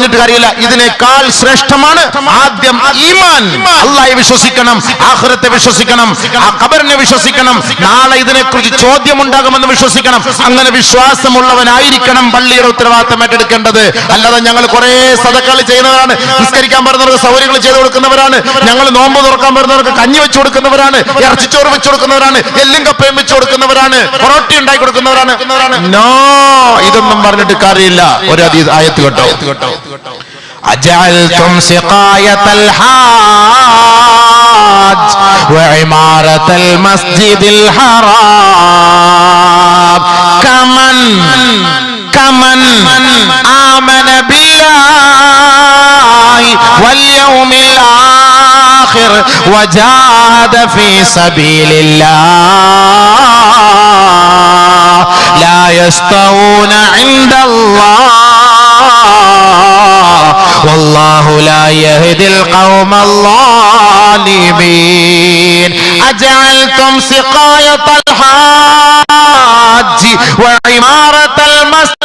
പറഞ്ഞിട്ട് കാര്യമില്ല. ഇതിനേക്കാൾ ശ്രേഷ്ഠമാണ് ആദ്യം ഈമാൻ. അള്ളാഹെ വിശ്വസിക്കണം ആഹ്റത്തെ വിശ്വസിക്കണം ആ ഖബറിനെ വിശ്വസിക്കണം. നാളെ ഇതിനെക്കുറിച്ച് ചോദ്യം ഉണ്ടാകുമെന്ന് വിശ്വസിക്കണം. അങ്ങനെ വിശ്വാസമുള്ളവനായിരിക്കണം പള്ളിയുടെ ഉത്തരവാദിത്തം ഏറ്റെടുക്കേണ്ടത്. അല്ലാതെ ഞങ്ങൾ കുറെ സദക്കൾ ചെയ്യുന്നവരാണ് നിസ്കരിക്കാൻ പറഞ്ഞവർക്ക് സൗകര്യങ്ങൾ ചെയ്തു കൊടുക്കുന്നവരാണ് ഞങ്ങൾ നോമ്പ് തുറക്കാൻ പറഞ്ഞവർക്ക് കഞ്ഞി വെച്ചു കൊടുക്കുന്നവരാണ് ഇറച്ചിച്ചോറ് വെച്ചു കൊടുക്കുന്നവരാണ് എല്ലും കപ്പയും വെച്ചു കൊടുക്കുന്നവരാണ് പൊറോട്ടി ഉണ്ടാക്കി കൊടുക്കുന്നവരാണ്. നോ ഇതൊന്നും പറഞ്ഞിട്ട് കാര്യമില്ല. ഒരു അതി ആയത്ത് കേട്ടോ. أجعلتم سقاية الحاج وعمارة المسجد الحرام. كمن كمن آمن بالله واليوم الآخر وجاهد في سبيل الله. لا يستوون عند الله والله لا يهدي القوم الظالمين. أجعلتم سقاية الحاج وعمارة المسجد.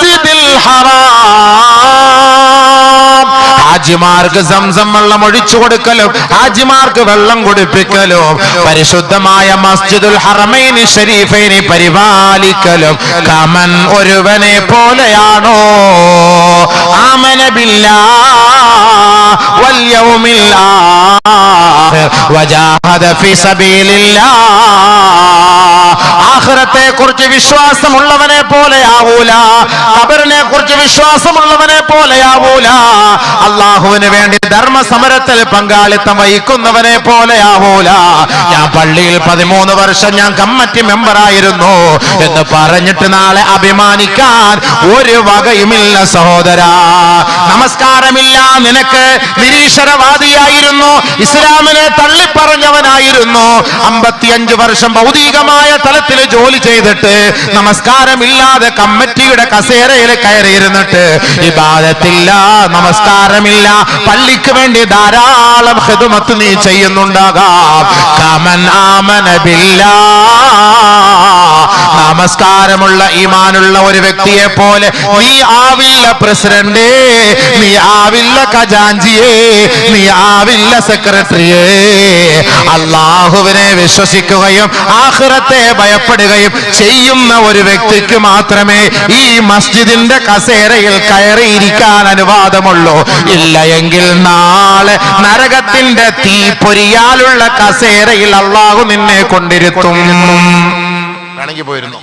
ഹാജിമാർക്ക് സംസം വെള്ളം ഒഴിച്ചു കൊടുക്കലും ഹാജിമാർക്ക് വെള്ളം കുടിപ്പിക്കലും പരിശുദ്ധമായ മസ്ജിദുൽ ഹറമൈനി ഷരീഫൈനി പരിപാലിക്കലും. കമൻ ഒരുവനെ പോലെയാണോ? ആമനബില്ല ആഖിർ വജാഹദ ഫി സബീലില്ലാ. ആഖിറത്തെ കുറിച്ച് വിശ്വാസമുള്ളവനെ പോലെ ആവൂല ഖബറിനെ കുറിച്ച് വിശ്വാസമുള്ളവനെ പോലെ ആവൂല അള്ളാഹുവിന് വേണ്ടി ധർമ്മ സമരത്തിൽ പങ്കാളിത്തം വഹിക്കുന്നവനെ പോലെ ഞാൻ പള്ളിയിൽ പതിമൂന്ന് വർഷം ഞാൻ കമ്മിറ്റി മെമ്പറായിരുന്നു എന്ന് പറഞ്ഞിട്ട് നാളെ അഭിമാനിക്കാൻ ഒരു വകയുമില്ല സഹോദര. നമസ്കാരമില്ല നിനക്ക് നിരീശ്വരവാദിയായിരുന്നു ഇസ്ലാമിനെ തള്ളിപ്പറഞ്ഞവനായിരുന്നു. അമ്പത്തിയഞ്ച് വർഷം ഭൗതികമായ തലത്തിൽ ജോലി ചെയ്തിട്ട് നമസ്കാരമില്ലാതെ കമ്മിറ്റിയുടെ കസേരയിൽ കയറിയിരുന്നിട്ട് ഇബാദത്തില്ല നമസ്കാരമില്ല പള്ളിക്ക് വേണ്ടി ധാരാളം ഹെതുമത്ത് നീ ചെയ്യുന്നുണ്ടാകാം. കമൻ آمن ബില്ലാ നമസ്കാരമുള്ള ഈമാനുള്ള ഒരു വ്യക്തിയെ പോലെ നീ ആവില്ല പ്രസിഡന്റ് നീ ആവില്ല ഖജാഞ്ചിയേ നീ ആവില്ല സെക്രട്ടറിയേ. അള്ളാഹുവിനെ വിശ്വസിക്കുകയും ആഹ്റത്തെ ഭയപ്പെടുകയും ചെയ്യുന്ന ഒരു വ്യക്തിക്ക് മാത്രമേ ഈ മസ്ജിദിന്റെ കസേരയിൽ കയറിയിരിക്കാൻ അനുവാദമുള്ളൂ. ഇല്ല എങ്കിൽ നാളെ നരകത്തിന്റെ തീ പൊരിയാലുള്ള കസേരയിൽ അള്ളാഹു നിന്നെ കൊണ്ടിരുത്തും. വേണമെങ്കിൽ പോയിരുന്നു.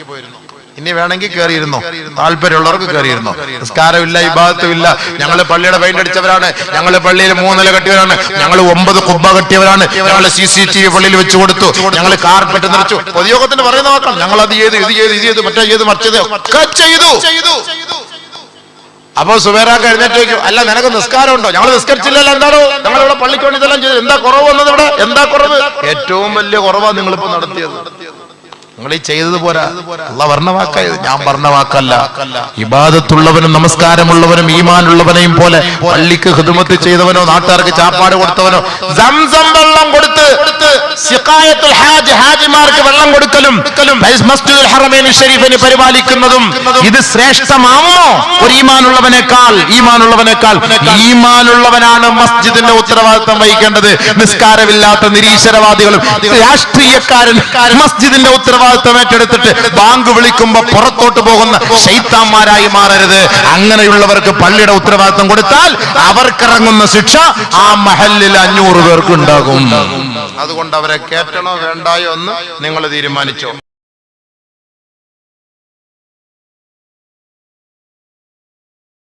ഇനി വേണമെങ്കിൽ കയറിയിരുന്നു. താല്പര്യമുള്ളവർക്ക് കയറിയിരുന്നു. നിസ്കാരമില്ല ഇബാദത്തുമില്ല. ഞങ്ങൾ പള്ളിയുടെ പെയിന്റ് അടിച്ചവരാണ്. ഞങ്ങൾ പള്ളിയിൽ മൂന്നില കെട്ടിയവരാണ്. ഞങ്ങൾ ഒമ്പത് കുബ്ബ കെട്ടിയവരാണ്. ഞങ്ങൾ സി സി ടി വി പള്ളിയിൽ വെച്ചു കൊടുത്തു. ഞങ്ങൾ കാർപ്പറ്റ് നിറച്ചു. പൊതുയോഗത്തിന് പറയുന്ന മാത്രം ഞങ്ങൾ അത് ചെയ്തു ഇത് ചെയ്തു ഇത് ചെയ്തു മറ്റേ ചെയ്തു മറിച്ചത്? ഒക്കെ ചെയ്തു. അപ്പൊ സുബേറാക്ക് എഴുന്നേറ്റ് അല്ല നിനക്ക് നിസ്കാരം ഉണ്ടോ ഞങ്ങൾ നിസ്കരിച്ചില്ലല്ലോ എന്താണോ? ഞങ്ങൾ ഇവിടെ പള്ളിക്ക് വേണ്ടി ഇതെല്ലാം ചെയ്തു. എന്താ കുറവ് വന്നത് ഇവിടെ? എന്താ കുറവ്? ഏറ്റവും വലിയ കുറവാണ് നിങ്ങളിപ്പോ നടത്തിയത്. നിങ്ങൾ ഈ ചെയ്തത് പോരാ. അല്ല പറഞ്ഞ വാക്കായത് ഞാൻ പറഞ്ഞ വാക്കല്ല. ഇബാദത്തുള്ളവനും നമസ്കാരമുള്ളവനും ഈമാനുള്ളവനെയും പോലെ പള്ളിക്ക് ഹിദുമത്ത് ചെയ്തവനോ നാട്ടുകാർക്ക് ചാപ്പാട് കൊടുത്തവനോ. സംസം വെള്ളം സിഖായത്തുൽ ഹാജ് ഹാജിമാർക്ക് വെള്ളം കൊടുക്കലും മസ്ജിദുൽ ഹറമൈൻ ഷരീഫിനെ പരിപാലിക്കുന്നതും ഇത് ശ്രേഷ്ഠമാണോ? ഒരു ഈമാനുള്ളവനേക്കാൾ ഈമാനുള്ളവനേക്കാൾ ഈമാനുള്ളവനാണ് മസ്ജിദിന്റെ ഉത്തരവാദിത്തം വഹിക്കേണ്ടത്. നിസ്കാരമില്ലാത്ത നിരീശ്വരവാദികളും രാഷ്ട്രീയക്കാരൻ മസ്ജിദിന്റെ ഉത്തരവാദിത്തം ഏറ്റെടുത്തിട്ട് ബാങ്ക് വിളിക്കുമ്പോ പുറത്തോട്ട് പോകുന്ന ശൈത്താന്മാരായി മാറരുത്. അങ്ങനെയുള്ളവർക്ക് പള്ളിയുടെ ഉത്തരവാദിത്തം കൊടുത്താൽ അവർക്കിറങ്ങുന്ന ശിക്ഷ ആ മഹലിൽ അഞ്ഞൂറ് പേർക്ക് ഉണ്ടാകും അതുകൊണ്ട് അവരെ കയറ്റണോ വേണ്ടായോ എന്ന് നിങ്ങൾ തീരുമാനിച്ചോ.